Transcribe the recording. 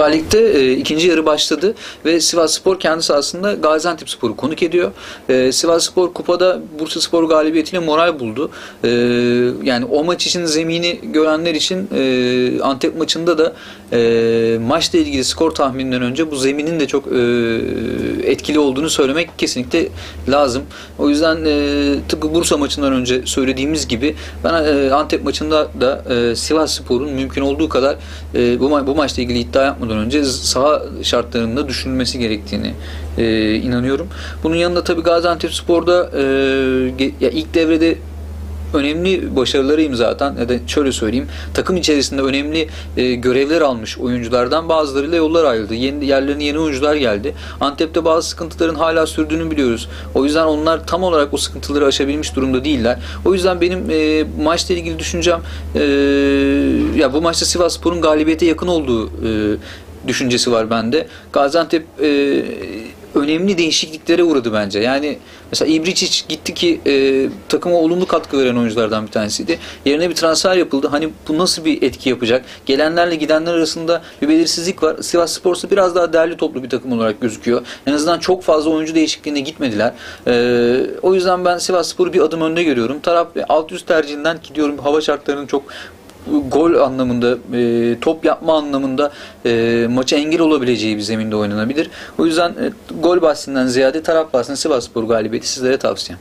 Süper Lig'de e, ikinci yarı başladı ve Sivas Spor kendisi aslında Gaziantep Spor'u konuk ediyor. E, Sivas Spor kupada Bursa Spor galibiyetiyle moral buldu. E, yani o maç için zemini görenler için e, Antep maçında da e, maçla ilgili skor tahmininden önce bu zeminin de çok e, etkili olduğunu söylemek kesinlikle lazım. O yüzden e, tıpkı Bursa maçından önce söylediğimiz gibi ben e, Antep maçında da e, Sivas Spor'un mümkün olduğu kadar e, bu, ma- bu maçla ilgili iddia yapmadan önce saha şartlarında düşünülmesi gerektiğini e, inanıyorum. Bunun yanında tabii Gaziantep Spor'da e, ya ilk devrede önemli başarıları imza atan ya da şöyle söyleyeyim takım içerisinde önemli e, görevler almış oyunculardan bazılarıyla yollar ayrıldı. Yeni, yerlerine yeni oyuncular geldi. Antep'te bazı sıkıntıların hala sürdüğünü biliyoruz. O yüzden onlar tam olarak o sıkıntıları aşabilmiş durumda değiller. O yüzden benim e, maçla ilgili düşüncem e, ya bu maçta Sivasspor'un galibiyete yakın olduğu e, düşüncesi var bende. Gaziantep e, önemli değişikliklere uğradı bence. Yani mesela İbriçic gitti ki e, takıma olumlu katkı veren oyunculardan bir tanesiydi. Yerine bir transfer yapıldı. Hani bu nasıl bir etki yapacak? Gelenlerle gidenler arasında bir belirsizlik var. Sivas Spor'sa biraz daha derli toplu bir takım olarak gözüküyor. En azından çok fazla oyuncu değişikliğine gitmediler. E, o yüzden ben Sivas Spor'u bir adım önde görüyorum. Taraf alt üst tercihinden gidiyorum. Hava şartlarının çok gol anlamında, e, top yapma anlamında e, maça engel olabileceği bir zeminde oynanabilir. O yüzden e, gol bahsinden ziyade taraf bahsinde Sivasspor galibiyeti sizlere tavsiyem.